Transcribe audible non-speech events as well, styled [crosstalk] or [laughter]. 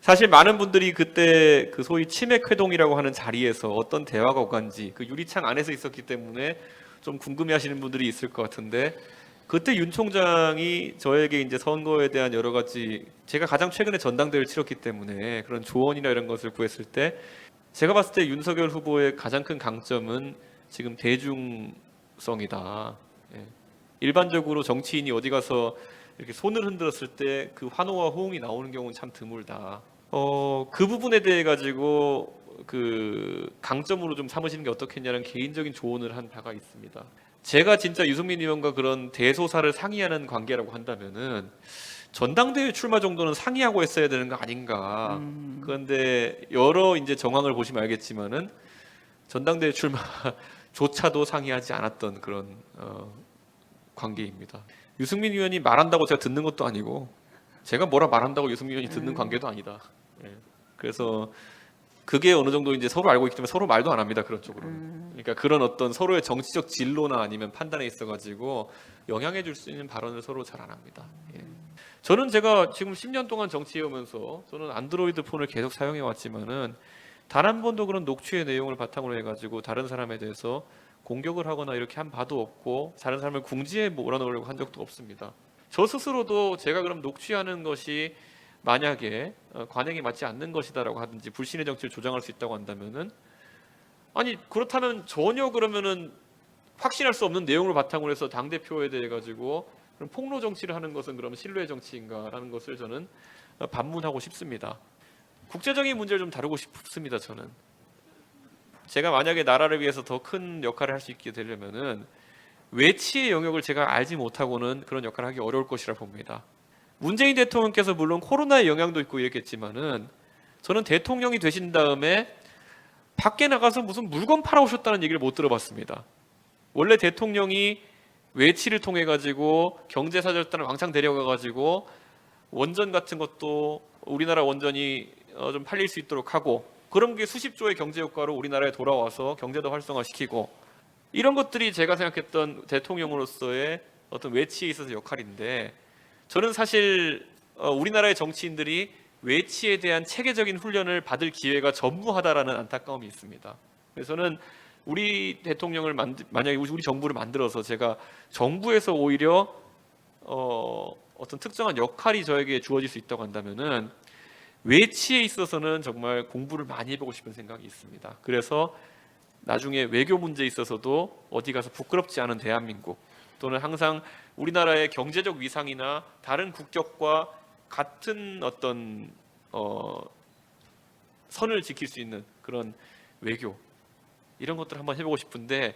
사실 많은 분들이 그때 그 소위 치맥 회동이라고 하는 자리에서 어떤 대화가 오간지 그 유리창 안에서 있었기 때문에 좀 궁금해하시는 분들이 있을 것 같은데 그때 윤 총장이 저에게 이제 선거에 대한 여러 가지 제가 가장 최근에 전당대회를 치렀기 때문에 그런 조언이나 이런 것을 구했을 때 제가 봤을 때 윤석열 후보의 가장 큰 강점은 지금 대중성이다. 예. 일반적으로 정치인이 어디 가서 이렇게 손을 흔들었을 때 그 환호와 호응이 나오는 경우는 참 드물다. 어, 그 부분에 대해 가지고 그 강점으로 좀 삼으시는 게 어떻겠냐는 개인적인 조언을 한 바가 있습니다. 제가 진짜 유승민 의원과 그런 대소사를 상의하는 관계라고 한다면은 전당대회 출마 정도는 상의하고 했어야 되는 거 아닌가. 음. 그런데 여러 이제 정황을 보시면 알겠지만은 전당대회 출마조차도 [laughs] 상의하지 않았던 그런 어, 관계입니다. 유승민 의원이 말한다고 제가 듣는 것도 아니고 제가 뭐라 말한다고 유승민 의원이 듣는 관계도 아니다. 예. 그래서 그게 어느 정도 이제 서로 알고 있기 때문에 서로 말도 안 합니다 그런 쪽으로. 는 그러니까 그런 어떤 서로의 정치적 진로나 아니면 판단에 있어가지고 영향해 줄 수 있는 발언을 서로 잘 안 합니다. 예. 저는 제가 지금 10년 동안 정치해 오면서 저는 안드로이드 폰을 계속 사용해 왔지만은 단 한 번도 그런 녹취의 내용을 바탕으로 해가지고 다른 사람에 대해서 공격을 하거나 이렇게 한 바도 없고 다른 사람을 궁지에 몰아넣으려고 한 적도 없습니다. 저 스스로도 제가 그럼 녹취하는 것이 만약에 어, 관행에 맞지 않는 것이다라고 하든지 불신의 정치를 조장할 수 있다고 한다면은 아니 그렇다면 전혀 그러면은 확신할 수 없는 내용을 바탕으로 해서 당 대표에 대해 가지고 그럼 폭로 정치를 하는 것은 그럼 신뢰 정치인가라는 것을 저는 어, 반문하고 싶습니다. 국제적인 문제를 좀 다루고 싶습니다. 저는 제가 만약에 나라를 위해서 더 큰 역할을 할 수 있게 되려면은 외치의 영역을 제가 알지 못하고는 그런 역할을 하기 어려울 것이라 봅니다. 문재인 대통령께서 물론 코로나의 영향도 있고 이랬겠지만은 저는 대통령이 되신 다음에 밖에 나가서 무슨 물건 팔아오셨다는 얘기를 못 들어봤습니다. 원래 대통령이 외치를 통해 가지고 경제 사절단을 왕창 데려가 가지고 원전 같은 것도 우리나라 원전이 어, 좀 팔릴 수 있도록 하고 그런 게 수십조의 경제 효과로 우리나라에 돌아와서 경제도 활성화시키고 이런 것들이 제가 생각했던 대통령으로서의 어떤 외치에 있어서 역할인데 저는 사실 어, 우리나라의 정치인들이 외치에 대한 체계적인 훈련을 받을 기회가 전무하다라는 안타까움이 있습니다. 그래서 저는 우리 대통령을 만들, 만약에 우리 정부를 만들어서 제가 정부에서 오히려 어, 어떤 특정한 역할이 저에게 주어질 수 있다고 한다면은 외치에 있어서는 정말 공부를 많이 해보고 싶은 생각이 있습니다. 그래서 나중에 외교 문제에 있어서도 어디 가서 부끄럽지 않은 대한민국 또는 항상 우리나라의 경제적 위상이나 다른 국격과 같은 어떤 어, 선을 지킬 수 있는 그런 외교 이런 것들 을 한번 해보고 싶은데